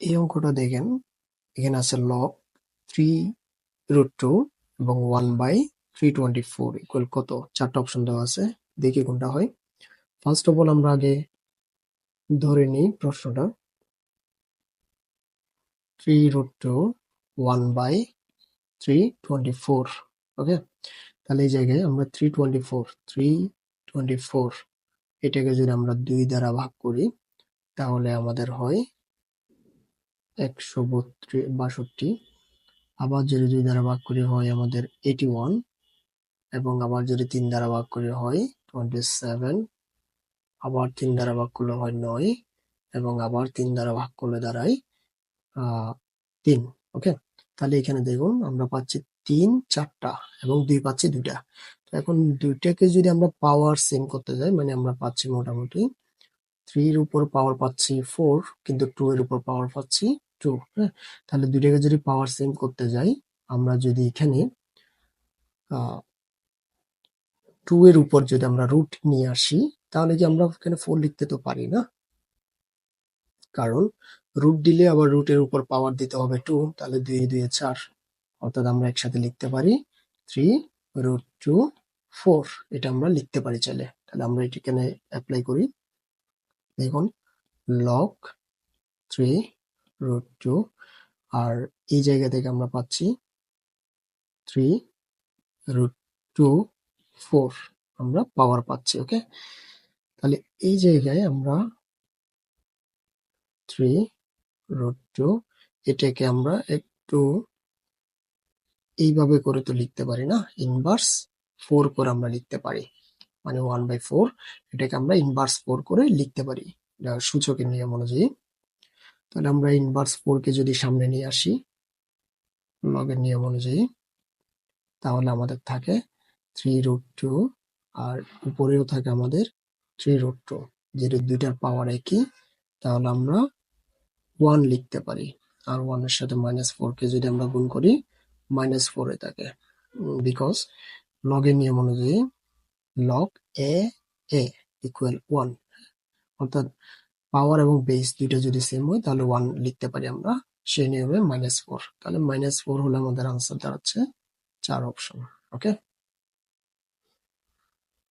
এই অঙ্কটা দেখেন। এখানে আছে লগ থ্রি রুট টু এবং one by three twenty four equal কত? চারটা অপশন দেওয়া আছে। দেখি কোনটা হয়। ফার্স্ট অফ অল আমরা আগে ধরে নিই প্রশ্নটা। Three root two one by three twenty four okay তাহলে এই জায়গায় আমরা three twenty four three twenty four এটাকে যদি আমরা দুই দ্বারা ভাগ করি, তাহলে আমাদের হয় একশো বত্রিশ, বাষট্টি। আবার যদি দুই দ্বারা ভাগ করি হয় আমাদের এইটি ওয়ান এবং আবার যদি তিন দ্বারা ভাগ করি হয় টোয়েন্টি সেভেন আবার তিন দ্বারা ভাগ করলে হয় নয় এবং আবার তিন দ্বারা ভাগ করলে দাঁড়ায় তিন ওকে তাহলে এখানে দেখুন আমরা পাচ্ছি তিন চারটা এবং দুই পাচ্ছি দুইটা। তো এখন দুইটাকে যদি আমরা পাওয়ার সেম করতে যাই মানে আমরা পাচ্ছি মোটামুটি থ্রির উপর পাওয়ার পাচ্ছি ফোর কিন্তু টু এর উপর পাওয়ার পাচ্ছি টু হ্যাঁ তাহলে দুইটাকে যদি পাওয়ার সেম করতে যাই, আমরা যদি এখানে টু এর উপর যদি আমরা রুট নিয়ে আসি, তাহলে কি আমরা এখানে ফোর লিখতে তো পারি না? কারণ রুট দিলে আবার রুটের উপর পাওয়ার দিতে হবে টু তাহলে দুই দুই, চার, অর্থাৎ আমরা একসাথে লিখতে পারি থ্রি রুট টু ফোর এটা আমরা লিখতে পারি চাইলে। তাহলে আমরা এটি এখানে অ্যাপ্লাই করি। দেখুন লক থ্রি রুট টু আর এই জায়গা থেকে আমরা পাচ্ছি থ্রি রুট টু ফোর আমরা পাওয়ার পাচ্ছি ওকে তাহলে এই জায়গায় আমরা থ্রি রুট টু এটাকে আমরা একটু এইভাবে করে তো লিখতে পারি না ইনভার্স ফোর করে আমরা লিখতে পারি। মানে ওয়ান বাই ফোর এটাকে আমরা ইনভার্স ফোর করে লিখতে পারি। সূচকের নিয়ম অনুযায়ী। তাহলে আমরা ইনভার্স ফোরকে যদি সামনে নিয়ে আসি লগের নিয়ম অনুযায়ী, তাহলে আমাদের থাকে থ্রি রুট টু আর উপরেও থাকে আমাদের থ্রি রুট টু যেটা দুইটার পাওয়ার একই, তাহলে আমরা ওয়ান লিখতে পারি। আর ওয়ানের সাথে মাইনাস ফোরকে যদি আমরা গুণ করি মাইনাস ফোরে থাকে। বিকজ লগের নিয়ম অনুযায়ী log a a equal one অর্থাৎ পাওয়ার এবং বেস দুইটা যদি সেম হয়, তাহলে ওয়ান লিখতে পারি আমরা। সে নিয়ে নিয়মে মাইনাস ফোর তাহলে মাইনাস ফোর হলে আমাদের আনসার দাঁড়াচ্ছে চার অপশন ওকে